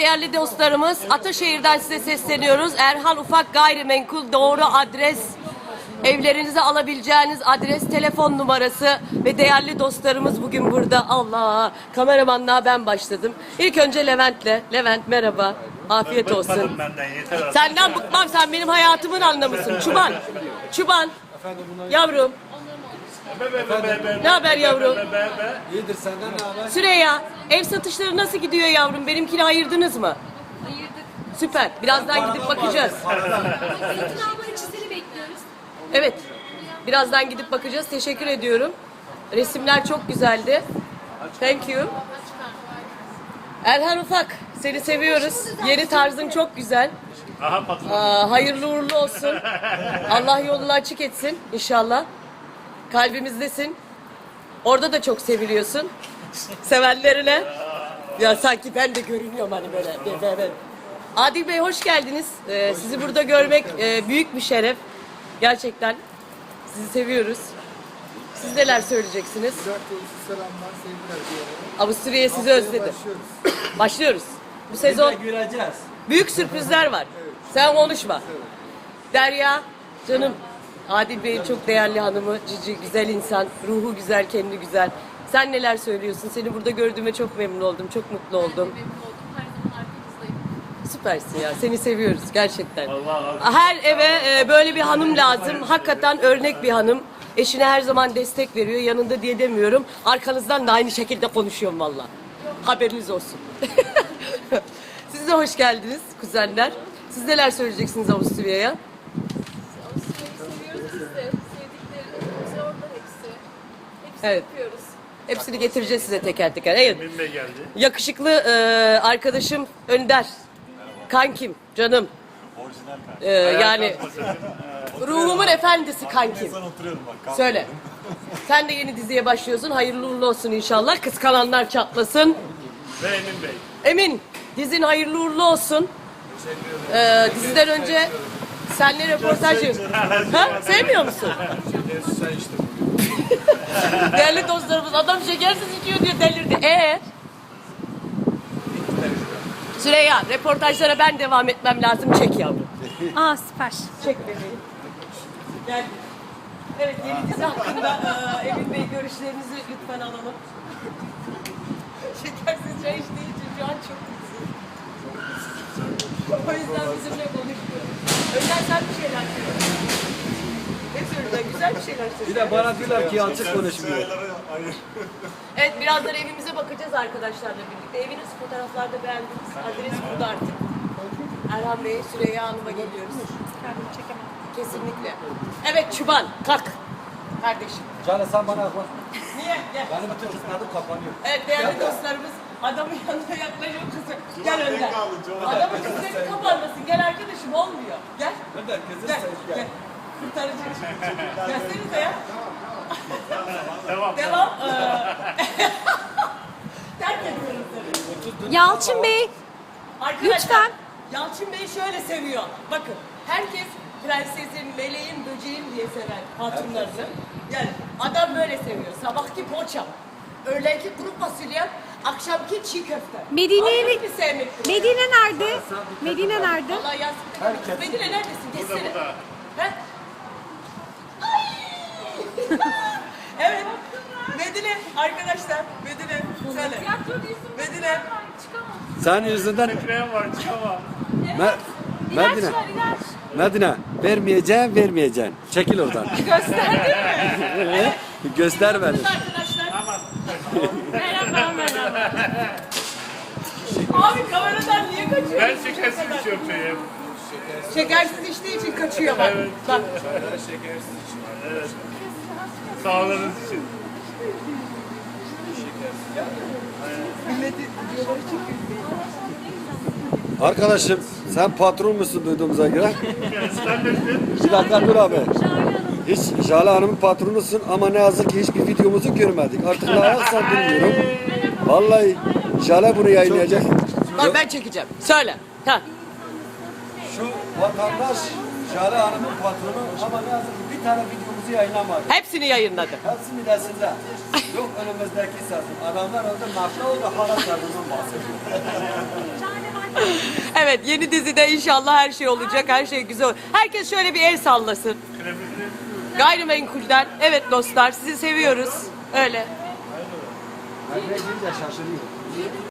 değerli dostlarımız Ataşehir'den size sesleniyoruz. Erhan Ufak Gayrimenkul doğru adres evlerinize alabileceğiniz adres, telefon numarası ve değerli dostlarımız bugün burada. Allah kameramanlığa ben başladım. İlk önce Levent'le. Levent merhaba. Afiyet olsun. Benden yeter. Senden bıkmam sen benim hayatımın anlamısın. Çuban. Çuban. Yavrum. Ne haber yavrum? İyidir senden ne haber? Süreyya, ev satışları nasıl gidiyor yavrum? Benimkini ayırdınız mı? Ayırdık. Süper. Birazdan gidip bakacağız. Satın alma reçeteli bekliyoruz. Evet. Birazdan gidip bakacağız. Teşekkür ediyorum. Resimler çok güzeldi. Thank you. Erhan Ufak, seni seviyoruz. Yeni tarzın çok güzel. Aha patron. Aa, hayırlı uğurlu olsun. Allah yolunu açık etsin inşallah. Kalbimizdesin. Orada da çok seviliyorsun. Sevenlerine. Ya sanki ben de görünüyorum hani böyle. Adil Bey hoş geldiniz. Ee, sizi burada görmek e, büyük bir şeref. Gerçekten. Sizi seviyoruz. Siz neler söyleyeceksiniz? Sıcak dolusu selamlar, sevgiler diyelim. Avusturya'ya sizi özledim. Başlıyoruz. Başlıyoruz. Bu sezon. Büyük sürprizler var. Sen konuşma. Derya, canım. Adil Bey'in çok değerli hanımı, cici, güzel insan, ruhu güzel, kendi güzel. Sen neler söylüyorsun? Seni burada gördüğüme çok memnun oldum, çok mutlu oldum. Memnun oldum. Her zaman arkanızdayım. Süpersin ya, seni seviyoruz gerçekten. Vallahi Her eve e, böyle bir hanım lazım. Hakikaten örnek bir hanım. Eşine her zaman destek veriyor. Yanında diye demiyorum. Arkanızdan da aynı şekilde konuşuyorum valla. Haberiniz olsun. Siz de hoş geldiniz kuzenler. Siz neler söyleyeceksiniz Avusturya'ya? De. Sevdiklerimiz orada hepsi. Evet. yapıyoruz. Hepsini getireceğiz size teker teker. Evet. Emin Bey geldi. Yakışıklı e, arkadaşım Önder. Kankim, canım. E, yani ruhumun efendisi kankim. Söyle. Sen de yeni diziye başlıyorsun. Hayırlı uğurlu olsun inşallah. Kıskananlar çatlasın. Ve Emin Bey. Emin, dizin hayırlı uğurlu olsun. Ee, diziden önce senle röportaj Ha? Sevmiyor musun? Değerli dostlarımız adam şekersiz içiyor diye delirdi. Ee? Süreyya, reportajlara ben devam etmem lazım. Çek yavrum. Aa süper. Çek bebeğim. Gel. Evet, yeni dizi hakkında e, Emin Bey görüşlerinizi lütfen alalım. Şekersiz çay içtiği için şu an çok. O yüzden bizimle konuşuyor. Önden sen bir şeyler söyle. Ne söyleyeceksin? Güzel bir şeyler söyle. Bir de bana diyorlar ki açık konuşmuyor. Evet, birazdan evimize bakacağız arkadaşlarla birlikte. Eviniz fotoğraflarda beğendiniz. Adres burada artık. Erhan Bey, Süreyya Hanım'a geliyoruz. Kendimi çekemem. Kesinlikle. Evet Çuban, kalk. Kardeşim. Canı sen bana bak. Niye? Gel. Benim bütün kıskandım kapanıyor. Evet değerli dostlarımız adamın yanına yaklaşıyor kızı. Gel önden. Adamın kızı kapanmasın. Gel arkadaşım olmuyor. Gel. Önder kızım Gel. sen Gel. Kurtarıcı. Gelsenize ya. Devam. Devam. Ee, Terk ediyorum seni. Yalçın Bey. Arkadaşlar, Lütfen. Yalçın Bey şöyle seviyor. Bakın herkes prensesin, meleğin, böceğin diye sever hatunlarını. Yani adam böyle seviyor. Sabahki poğaça, öğlenki kuru fasulye, akşamki çiğ köfte. Medine'ye Ay, hiçbir sevmek. Medine nerede? Medine nerede? Allah yazsın. Medine neredesin? Geçsene. Burada, burada. He? Ay! evet. Medine arkadaşlar. Medine. Söyle. Medine. Senin yüzünden Krem var çıkamam. Me İlaç Medine. var ilaç. Medine vermeyeceğim vermeyeceğim. Çekil oradan. Gösterdin mi? Göster beni. arkadaşlar. Merhaba. Abi kameradan niye kaçıyor? Ben şekersiz içiyorum şeyi. Şekersiz içtiği için kaçıyor bak. Bak. Sağlığınız için. Arkadaşım sen patron musun duyduğumuza göre? Bir dakika dur abi. Hiç Jale Hanım'ın patronusun ama ne yazık ki hiçbir videomuzu görmedik. Artık ne yapsam bilmiyorum. Vallahi Jale bunu yayınlayacak. Bak ben çekeceğim. Söyle. Ha. Şu vatandaş Jale Hanım'ın patronu ama ne yazık ki bir tane videomuzu yayınlamadı. Hepsini yayınladı. Hepsi midesinde. Yok önümüzdeki sezon. Adamlar orada nakla oldu hala sezondan bahsediyor. Evet yeni dizide inşallah her şey olacak. Her şey güzel olur. Herkes şöyle bir el sallasın. Gayrimenkulden. Evet dostlar sizi seviyoruz. Öyle. Ben de şaşırıyorum.